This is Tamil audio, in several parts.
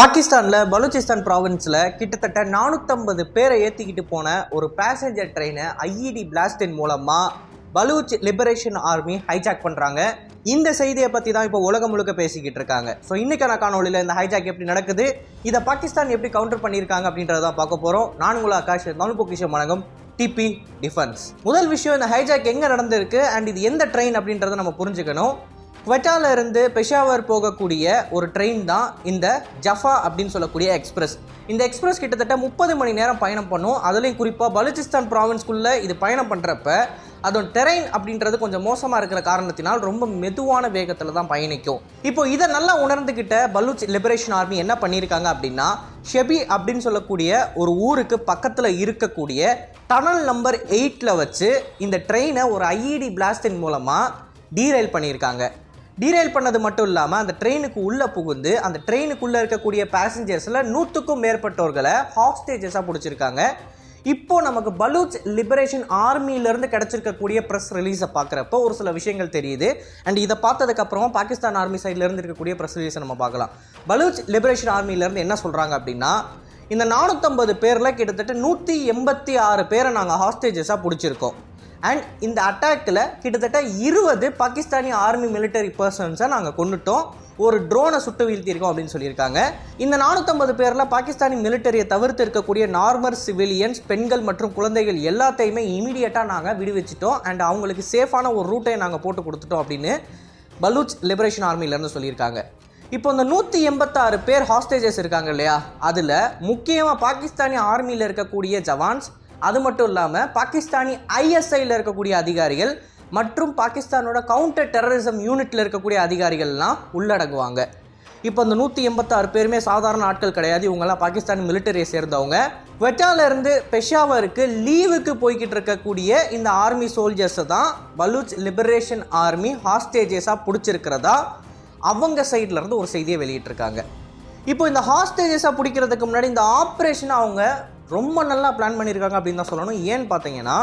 பாகிஸ்தானில் பலூச்சிஸ்தான் ப்ராவின்ஸில் கிட்டத்தட்ட நானூற்றம்பது பேரை ஏற்றிக்கிட்டு போன ஒரு பேசஞ்சர் ட்ரெயினை ஐஇடி பிளாஸ்டின் மூலமாக பலூச் லிபரேஷன் ஆர்மி ஹைஜாக் பண்ணுறாங்க இந்த செய்தியை பற்றி தான் இப்போ உலகம் முழுக்க பேசிக்கிட்டு இருக்காங்க. ஸோ இன்னைக்கான காணொலியில் இந்த ஹைஜாக் எப்படி நடக்குது இதை பாகிஸ்தான் எப்படி கவுண்டர் பண்ணியிருக்காங்க அப்படின்றத தான் பார்க்க போகிறோம் நான் உங்களை ஆகாஷ் தமிழ் பொக்கிஷம் வணக்கம் டிபி டிஃபென்ஸ் முதல் விஷயம் இந்த ஹைஜாக் எங்கே நடந்திருக்கு அண்ட் இது எந்த ட்ரெயின் அப்படின்றத நம்ம புரிஞ்சுக்கணும். குவெட்டால இருந்து பெஷாவர் போகக்கூடிய ஒரு ட்ரெயின் தான் இந்த ஜஃபா அப்படின்னு சொல்லக்கூடிய எக்ஸ்பிரஸ் இந்த எக்ஸ்பிரஸ் கிட்டத்தட்ட முப்பது மணி நேரம் பயணம் பண்ணும். அதுலேயும் குறிப்பாக பலுச்சிஸ்தான் ப்ராவின்ஸ்குள்ளே இது பயணம் பண்ணுறப்ப அதோட டெரெயின் அப்படின்றது கொஞ்சம் மோசமாக இருக்கிற காரணத்தினால் ரொம்ப மெதுவான வேகத்தில் தான் பயணிக்கும். இப்போ இதை நல்லா உணர்ந்துக்கிட்ட பலூச் லிபரேஷன் ஆர்மி என்ன பண்ணியிருக்காங்க அப்படின்னா ஷெபி அப்படின்னு சொல்லக்கூடிய ஒரு ஊருக்கு பக்கத்தில் இருக்கக்கூடிய டனல் நம்பர் எயிட்டில் வச்சு இந்த ட்ரெயினை ஒரு ஐஇடி பிளாஸ்டின் மூலமாக டீரைல் பண்ணியிருக்காங்க. டீரெயில் பண்ணது மட்டும் இல்லாமல் அந்த ட்ரெயினுக்கு உள்ளே புகுந்து அந்த ட்ரெயினுக்குள்ளே இருக்கக்கூடிய பேசஞ்சர்ஸில் நூற்றுக்கும் மேற்பட்டவர்களை ஹாஸ்டேஜஸாக பிடிச்சிருக்காங்க. இப்போ நமக்கு பலூச் லிபரேஷன் ஆர்மியிலேருந்து கிடச்சிருக்கக்கூடிய ப்ரெஸ் ரிலீஸை பார்க்குறப்போ ஒரு சில விஷயங்கள் தெரியுது. அண்ட் இதை பார்த்ததுக்கப்புறமா பாகிஸ்தான் ஆர்மி சைட்லேருந்து இருக்கக்கூடிய ப்ரெஸ் ரிலீஸை நம்ம பார்க்கலாம். பலூச் லிபரேஷன் ஆர்மியிலேருந்து என்ன சொல்கிறாங்க அப்படின்னா இந்த நானூற்றம்பது பேரில் கிட்டத்தட்ட நூற்றி எண்பத்தி ஆறு பேரை நாங்கள் ஹாஸ்டேஜஸாக பிடிச்சிருக்கோம். அண்ட் இந்த அட்டாக்கில் கிட்டத்தட்ட இருபது பாகிஸ்தானி ஆர்மி மிலிட்டரி பர்சன்ஸை நாங்கள் கொண்டுட்டோம் ஒரு ட்ரோனை சுட்டு வீழ்த்தியிருக்கோம் அப்படின்னு சொல்லியிருக்காங்க. இந்த நானூற்றம்பது பேரில் பாகிஸ்தானி மிலிட்டரியை தவிர்த்து இருக்கக்கூடிய நார்மல் சிவிலியன்ஸ் பெண்கள் மற்றும் குழந்தைகள் எல்லாத்தையுமே இமீடியட்டாக நாங்கள் விடுவிச்சிட்டோம். அண்ட் அவங்களுக்கு சேஃபான ஒரு ரூட்டை நாங்கள் போட்டு கொடுத்துட்டோம் அப்படின்னு பலூச் லிபரேஷன் ஆர்மியிலேருந்து சொல்லியிருக்காங்க. இப்போ இந்த நூற்றி எண்பத்தாறு பேர் ஹாஸ்டேஜஸ் இருக்காங்க இல்லையா? அதில் முக்கியமாக பாகிஸ்தானி ஆர்மியில் இருக்கக்கூடிய ஜவான்ஸ் அது மட்டும் இல்லாமல் பாகிஸ்தானி ஐஎஸ்ஐயில் இருக்கக்கூடிய அதிகாரிகள் மற்றும் பாகிஸ்தானோட கவுண்டர் டெரரிசம் யூனிட்டில் இருக்கக்கூடிய அதிகாரிகள்லாம் உள்ளடங்குவாங்க. இப்போ இந்த நூற்றி எண்பத்தாறு பேருமே சாதாரண ஆட்கள் கிடையாது. இவங்கெல்லாம் பாகிஸ்தான் மிலிட்டரியை சேர்ந்தவங்க. வெட்டாலேருந்து பெஷாவருக்கு லீவுக்கு போய்கிட்டு இருக்கக்கூடிய இந்த ஆர்மி சோல்ஜர்ஸை தான் பலூச் லிபரேஷன் ஆர்மி ஹாஸ்டேஜஸாக பிடிச்சிருக்கிறதா அவங்க சைட்லேருந்து ஒரு செய்தியை வெளியிட்டிருக்காங்க. இப்போ இந்த ஹாஸ்டேஜஸாக பிடிக்கிறதுக்கு முன்னாடி இந்த ஆப்ரேஷனை அவங்க ரொம்ப நல்லா பிளான் பண்ணியிருக்காங்க அப்படின்னு தான் சொல்லணும். ஏன்னு பார்த்தீங்கன்னா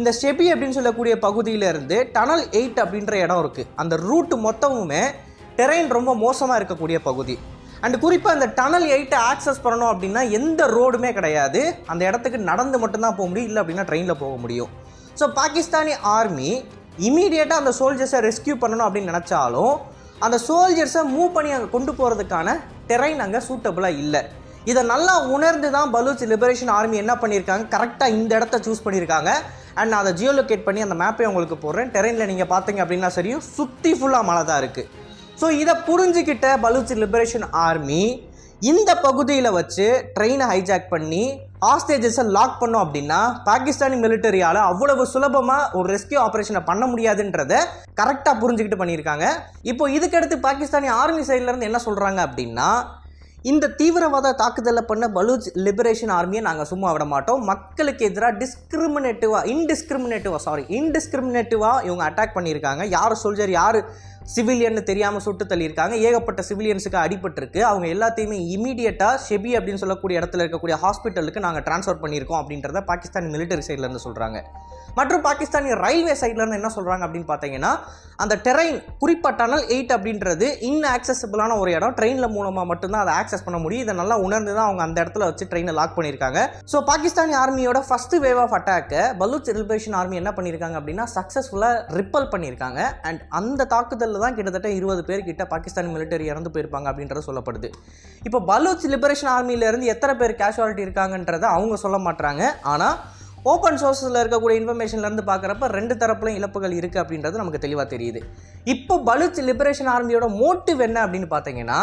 இந்த ஸ்டெபி அப்படின்னு சொல்லக்கூடிய பகுதியிலேருந்து டனல் எயிட் அப்படின்ற இடம் இருக்குது அந்த ரூட் மொத்தமுமே டெரெயின் ரொம்ப மோசமாக இருக்கக்கூடிய பகுதி. அண்ட் குறிப்பாக அந்த டனல் எயிட்டை ஆக்சஸ் பண்ணணும் அப்படின்னா எந்த ரோடுமே கிடையாது. அந்த இடத்துக்கு நடந்து மட்டும்தான் போக முடியும். இல்லை அப்படின்னா ட்ரெயினில் போக முடியும். ஸோ பாகிஸ்தானி ஆர்மி இமீடியட்டாக அந்த சோல்ஜர்ஸை ரெஸ்கியூ பண்ணணும் அப்படின்னு நினச்சாலும் அந்த சோல்ஜர்ஸை மூவ் பண்ணி அங்கே கொண்டு போகிறதுக்கான டெரெயின் அங்கே சூட்டபுளாக இல்லை. இதை நல்லா உணர்ந்து தான் பலூச் லிபரேஷன் ஆர்மி என்ன பண்ணியிருக்காங்க? கரெக்டாக இந்த இடத்த சூஸ் பண்ணியிருக்காங்க. அண்ட் நான் அதை ஜியோலொகேட் பண்ணி அந்த மேப்பை உங்களுக்கு போடுறேன். டெரெயினில் நீங்கள் பார்த்தீங்க அப்படின்னா சரியும் சுற்றி ஃபுல்லாக மழை தான் இருக்குது ஸோ இதை புரிஞ்சுக்கிட்ட பலூச் லிபரேஷன் ஆர்மி இந்த பகுதியில் வச்சு ட்ரெயினை ஹைஜாக் பண்ணி ஹாஸ்டேஜஸை லாக் பண்ணோம் அப்படின்னா பாகிஸ்தானி மிலிட்டரியால் அவ்வளவு சுலபமாக ஒரு ரெஸ்கியூ ஆப்ரேஷனை பண்ண முடியாதுன்றதை கரெக்டாக புரிஞ்சுக்கிட்டு பண்ணியிருக்காங்க. இப்போ இதுக்கடுத்து பாகிஸ்தானி ஆர்மி சைட்லேருந்து என்ன சொல்கிறாங்க அப்படின்னா இந்த தீவிரவாத தாக்குதலை பண்ண பலூச் லிபரேஷன் ஆர்மியை நாங்கள் சும்மா விட மாட்டோம். மக்களுக்கு எதிராக டிஸ்கிரிமினேட்டிவாக இன்டிஸ்கிரிமினேட்டிவாக சாரி இன்டிஸ்கிரிமினேட்டிவாக இவங்க அட்டாக் பண்ணியிருக்காங்க. யார் சோல்ஜர் யார் சிவிலியன் தெரியாமல் சுட்டு தள்ளியிருக்காங்க. ஏகப்பட்ட சிவிலியன்ஸுக்கு அடிபட்டிருக்கு. அவங்க எல்லாத்தையுமே இமீடியட்டாக ஷெபி அப்படின்னு சொல்லக்கூடிய இடத்துல இருக்கக்கூடிய ஹாஸ்பிட்டலுக்கு நாங்கள் ட்ரான்ஸ்ஃபர் பண்ணியிருக்கோம் அப்படின்றத பாகிஸ்தானி மிலிட்டரி சைட்லேருந்து சொல்கிறாங்க மற்றும் பாகிஸ்தானி ரயில்வே சைட்லேருந்து என்ன சொல்கிறாங்க அப்படின்னு பார்த்தீங்கன்னா அந்த டெரெயின் குறிப்பாக டனல் எயிட் அப்படின்றது இன்ஆக்சசிபிளான ஒரு இடம். ட்ரெயினில் மூலமாக மட்டும்தான் அதை ஆக்சஸ் பண்ண முடியும். இதை நல்லா உணர்ந்து தான் அவங்க அந்த இடத்துல வச்சு ட்ரெயினை லாக் பண்ணியிருக்காங்க. ஸோ பாகிஸ்தானி ஆர்மியோட ஃபர்ஸ்ட் வேவ் ஆஃப் அட்டாக்கை பலூச் லிபரேஷன் ஆர்மி என்ன பண்ணியிருக்காங்க அப்படின்னா சக்ஸஸ்ஃபுல்லாக ரிப்பல் பண்ணியிருக்காங்க. அண்ட் அந்த தாக்குதல் தாக்குதலில் தான் கிட்டத்தட்ட இருபது பேர் கிட்ட பாகிஸ்தான் மிலிட்டரி இறந்து போயிருப்பாங்க அப்படின்றது சொல்லப்படுது. இப்போ பலூச் லிபரேஷன் ஆர்மியிலேருந்து எத்தனை பேர் கேஷுவாலிட்டி இருக்காங்கன்றதை அவங்க சொல்ல மாட்டாங்க ஆனால் ஓப்பன் சோர்ஸில் இருக்கக்கூடிய இன்ஃபர்மேஷன்லேருந்து பார்க்குறப்ப ரெண்டு தரப்புலையும் இழப்புகள் இருக்குது அப்படின்றது நமக்கு தெளிவாக தெரியுது. இப்போ பலுச் லிபரேஷன் ஆர்மியோட மோட்டிவ் என்ன அப்படின்னு பார்த்தீங்கன்னா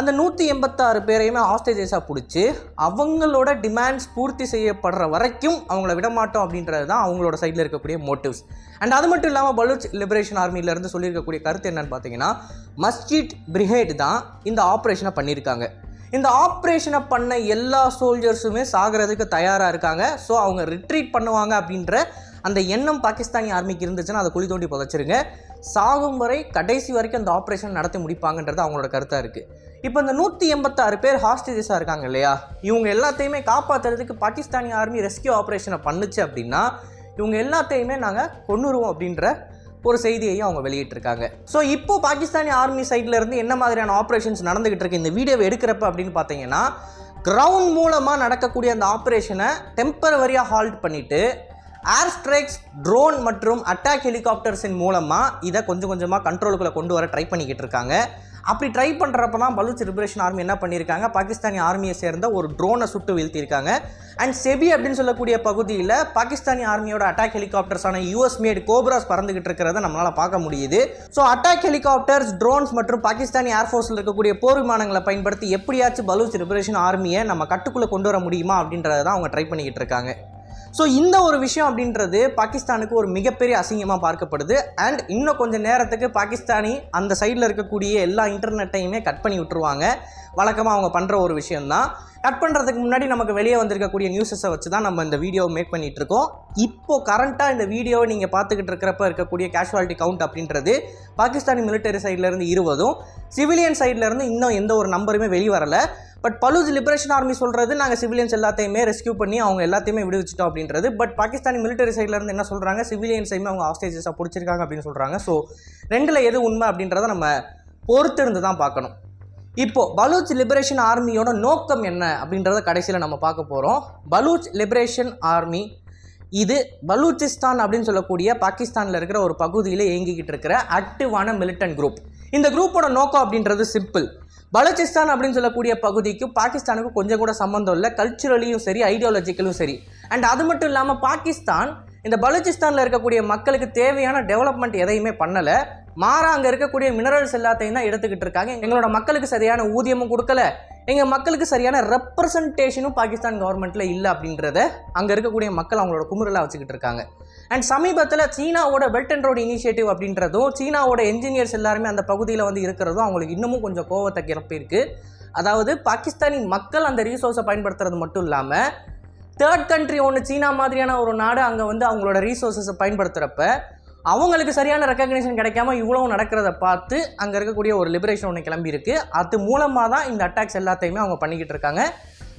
அந்த நூற்றி எண்பத்தாறு பேரையுமே ஹாஸ்டேஜஸாக பிடிச்சி அவங்களோட டிமாண்ட்ஸ் பூர்த்தி செய்யப்படுற வரைக்கும் அவங்கள விடமாட்டோம் அப்படின்றது தான் அவங்களோட சைடில் இருக்கக்கூடிய மோட்டிவ்ஸ் அண்ட் அது மட்டும் இல்லாமல் பலுச் லிபரேஷன் ஆர்மியிலேருந்து சொல்லியிருக்கக்கூடிய கருத்து என்னன்னு பார்த்தீங்கன்னா மஸ்ஜித் பிரிகேட் தான் இந்த ஆப்ரேஷனை பண்ணியிருக்காங்க. இந்த ஆப்ரேஷனை பண்ண எல்லா சோல்ஜர்ஸுமே சாகிறதுக்கு தயாராக இருக்காங்க. ஸோ அவங்க ரிட்ரீட் பண்ணுவாங்க அப்படின்ற அந்த எண்ணம் பாகிஸ்தானி ஆர்மிக்கு இருந்துச்சுன்னா அதை குழி தோண்டி புதைச்சிருங்க. சாகும் வரை கடைசி வரைக்கும் அந்த ஆப்ரேஷன் நடத்தி முடிப்பாங்கன்றது அவங்களோட கருத்தாக இருக்குது இப்போ இந்த நூற்றி எண்பத்தாறு பேர் ஹாஸ்டேஜஸாக இருக்காங்க இல்லையா? இவங்க எல்லாத்தையுமே காப்பாற்றுறதுக்கு பாகிஸ்தானி ஆர்மி ரெஸ்கியூ ஆப்ரேஷனை பண்ணுச்சு அப்படின்னா இவங்க எல்லாத்தையுமே நாங்கள் கொண்டுருவோம் அப்படின்ற ஒரு செய்தியையும் அவங்க வெளியிட்டிருக்காங்க. ஸோ இப்போ பாகிஸ்தானி ஆர்மி சைட்ல இருந்து என்ன மாதிரியான ஆப்ரேஷன்ஸ் நடந்துகிட்டு இருக்கு? இந்த வீடியோவை எடுக்கிறப்ப அப்படின்னு பார்த்தீங்கன்னா கிரவுண்ட் மூலமாக நடக்கக்கூடிய அந்த ஆப்ரேஷனை டெம்பரவரியாக ஹால்ட் பண்ணிவிட்டு ஏர் ஸ்ட்ரைக்ஸ் ட்ரோன் மற்றும் அட்டாக் ஹெலிகாப்டர்ஸின் மூலமாக இதை கொஞ்சம் கொஞ்சமாக கண்ட்ரோலுக்குள்ளே கொண்டு வர ட்ரை பண்ணிக்கிட்டு இருக்காங்க. அப்படி ட்ரை பண்ணுறப்ப தான் பலூச் லிபரேஷன் ஆர்மி என்ன பண்ணியிருக்காங்க? பாகிஸ்தானி ஆர்மியை சேர்ந்த ஒரு ட்ரோனை சுட்டு வீழ்த்தியிருக்காங்க. அண்ட் செபி அப்படின்னு சொல்லக்கூடிய பகுதியில் பாகிஸ்தானி ஆர்மியோட அட்டாக் ஹெலிகாப்டர்ஸான யூஎஸ் மேட் கோப்ராஸ் பறந்துகிட்டு இருக்கிறத நம்மளால் பார்க்க முடியுது. ஸோ அட்டாக் ஹெலிகாப்டர்ஸ் ட்ரோன்ஸ் மற்றும் பாகிஸ்தானி ஏர்ஃபோர்ஸில் இருக்கக்கூடிய போர் விமானங்களை பயன்படுத்தி எப்படியாச்சும் பலூச் லிபரேஷன் ஆர்மியை நம்ம கட்டுக்குள்ளே கொண்டு வர முடியுமா அப்படின்றத தான் அவங்க ட்ரை பண்ணிக்கிட்டு இருக்காங்க. ஸோ இந்த ஒரு விஷயம் அப்படின்றது பாகிஸ்தானுக்கு ஒரு மிகப்பெரிய அசிங்கமாக பார்க்கப்படுது. அண்ட் இன்னும் கொஞ்சம் நேரத்துக்கு பாகிஸ்தானி அந்த சைடில் இருக்கக்கூடிய எல்லா இன்டர்நெட்டையுமே கட் பண்ணி விட்டுருவாங்க. வழக்கமாக அவங்க பண்ணுற ஒரு விஷயம்தான். கட் பண்ணுறதுக்கு முன்னாடி நமக்கு வெளியே வந்திருக்கக்கூடிய நியூஸஸை வச்சு தான் நம்ம இந்த வீடியோ மேக் பண்ணிகிட்ருக்கோம் இருக்கோம். இப்போ கரண்ட்டாக இந்த வீடியோவை நீங்கள் பார்த்துக்கிட்டு இருக்கிறப்ப இருக்கக்கூடிய கேஷுவாலிட்டி கவுண்ட் அப்படின்றது பாகிஸ்தானி மிலிட்டரி சைட்லேருந்து இருபதும் சிவிலியன் சைட்லேருந்து இன்னும் எந்த ஒரு நம்பருமே வெளியே வரல பட் பலூஜ் லிபரேஷன் ஆர்மி சொல்கிறது நாங்கள் சிவிலியன்ஸ் எல்லாத்தையுமே ரெஸ்க்யூ பண்ணி அவங்க எல்லாத்தையுமே விடுவிச்சிட்டோம் அப்படின்றது. பட் பாகிஸ்தானி மிலிட்டரி சைட்லேருந்து என்ன சொல்கிறாங்க சிவிலியன்ஸையுமே அவங்க ஹாஸ்டேஜஸாக பிடிச்சிருக்காங்க அப்படின்னு சொல்கிறாங்க ஸோ ரெண்டில் எது உண்மை அப்படின்றத நம்ம பொறுத்திருந்து தான் பார்க்கணும். இப்போது பலூச் லிபரேஷன் ஆர்மியோட நோக்கம் என்ன அப்படின்றத கடைசியில் நம்ம பார்க்க போகிறோம் பலூச் லிபரேஷன் ஆர்மி இது பலூச்சிஸ்தான் அப்படின்னு சொல்லக்கூடிய பாகிஸ்தானில் இருக்கிற ஒரு பகுதியில் இயங்கிக்கிட்டு இருக்கிற ஆக்டிவான மிலிட்டன்ட் குரூப் இந்த குரூப்போட நோக்கம் அப்படின்றது சிம்பிள் பலூச்சிஸ்தான் அப்படின்னு சொல்லக்கூடிய பகுதிக்கு பாகிஸ்தானுக்கு கொஞ்சம் கூட சம்மந்தம் இல்லை. கல்ச்சுரலியும் சரி ஐடியாலஜிக்கலும் சரி. அண்ட் அது மட்டும் இல்லாமல் பாகிஸ்தான் இந்த பலூச்சிஸ்தானில் இருக்கக்கூடிய மக்களுக்கு தேவையான டெவலப்மெண்ட் எதையுமே பண்ணலை. மாறா அங்கே இருக்கக்கூடிய மினரல்ஸ் எல்லாத்தையும் தான் எடுத்துக்கிட்டு இருக்காங்க. எங்களோட மக்களுக்கு சரியான ஊதியமும் கொடுக்கல. எங்கள் மக்களுக்கு சரியான ரெப்ரசன்டேஷனும் பாகிஸ்தான் கவர்மெண்ட்டில் இல்லை அப்படின்றத அங்கே இருக்கக்கூடிய மக்கள் அவங்களோட குமுறலாக வச்சுக்கிட்டு இருக்காங்க. அண்ட் சமீபத்தில் சீனாவோட பெல்ட் அண்ட் ரோடு இனிஷியேட்டிவ் அப்படின்றதும் சீனாவோட என்ஜினியர்ஸ் எல்லாருமே அந்த பகுதியில் வந்து இருக்கிறதும் அவங்களுக்கு இன்னமும் கொஞ்சம் கோவத்தை கிளப்பியிருக்கு. அதாவது பாகிஸ்தானி மக்கள் அந்த ரீசோர்ஸை பயன்படுத்துறது மட்டும் இல்லாமல் தேர்ட் கண்ட்ரி ஒன்று சீனா மாதிரியான ஒரு நாடு அங்கே வந்து அவங்களோட ரீசோர்ஸஸை பயன்படுத்துகிறப்ப அவங்களுக்கு சரியான ரெக்கக்னேஷன் கிடைக்காம இவ்வளவு நடக்கிறத பார்த்து அங்கே இருக்கக்கூடிய ஒரு லிபரேஷன் ஒன்று கிளம்பியிருக்கு அது மூலமாக தான் இந்த அட்டாக்ஸ் எல்லாத்தையுமே அவங்க பண்ணிக்கிட்டு இருக்காங்க.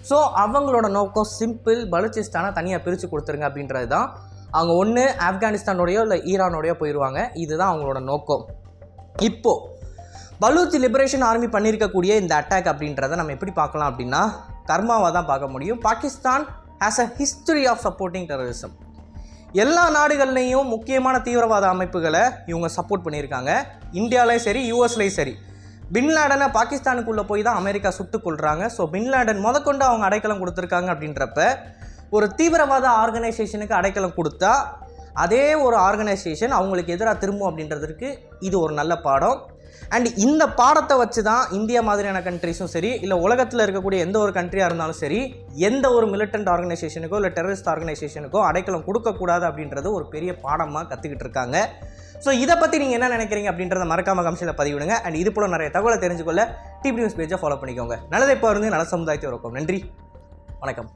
ஸோ அவங்களோட நோக்கம் சிம்பிள் பலூச்சிஸ்தானை தனியாக பிரித்து கொடுத்துருங்க அப்படின்றது தான் அவங்க ஒன்று ஆப்கானிஸ்தானோடையோ இல்லை ஈரானோடையோ போயிடுவாங்க இதுதான் அவங்களோட நோக்கம். இப்போது பலூச்சி லிபரேஷன் ஆர்மி பண்ணியிருக்கக்கூடிய இந்த அட்டாக் அப்படின்றத நம்ம எப்படி பார்க்கலாம் அப்படின்னா கர்மாவாக தான் பார்க்க முடியும். Pakistan has a history of supporting terrorism எல்லா நாடுகள்லேயும் முக்கியமான தீவிரவாத அமைப்புகளை இவங்க சப்போர்ட் பண்ணியிருக்காங்க. இந்தியாவிலையும் சரி யூஎஸ்லேயும் சரி. பின்லாடனை பாகிஸ்தானுக்குள்ளே போய் தான் அமெரிக்கா சுட்டுக் கொள்கிறாங்க ஸோ பின்லாடன் முதற்கொண்டு அவங்க அடைக்கலம் கொடுத்துருக்காங்க அப்படின்றப்ப ஒரு தீவிரவாத ஆர்கனைசேஷனுக்கு அடைக்கலம் கொடுத்தா அதே ஒரு ஆர்கனைசேஷன் அவங்களுக்கு எதிராக திரும்பும் அப்படின்றதுக்கு இது ஒரு நல்ல பாடம். அண்ட் இந்த பாடத்தை வச்சு தான் இந்தியா மாதிரியான கண்ட்ரிஸும் சரி இல்லை உலகத்தில் இருக்கக்கூடிய எந்த ஒரு கண்ட்ரியாக இருந்தாலும் சரி எந்த ஒரு மிலிட்டன்ட் ஆர்கனைசேஷனுக்கோ இல்லை டெரரிஸ்ட் ஆர்கனைசேஷனுக்கோ அடைக்கலம் கொடுக்கக்கூடாது அப்படின்றது ஒரு பெரிய பாடமாக கற்றுக்கிட்டு இருக்காங்க. ஸோ இதை பற்றி நீங்கள் என்ன நினைக்கிறீங்க அப்படின்றத மறக்காம கம்சியில் பதிவிடுங்க. அண்ட் இது போல நிறைய தகவலை தெரிஞ்சுக்கொள்ள டிபி நியூஸ் பேஜை ஃபாலோ பண்ணிக்கோங்க. நல்லதை இப்போ இருந்து நல்ல சமுதாயத்தை இருக்கும் நன்றி. வணக்கம்.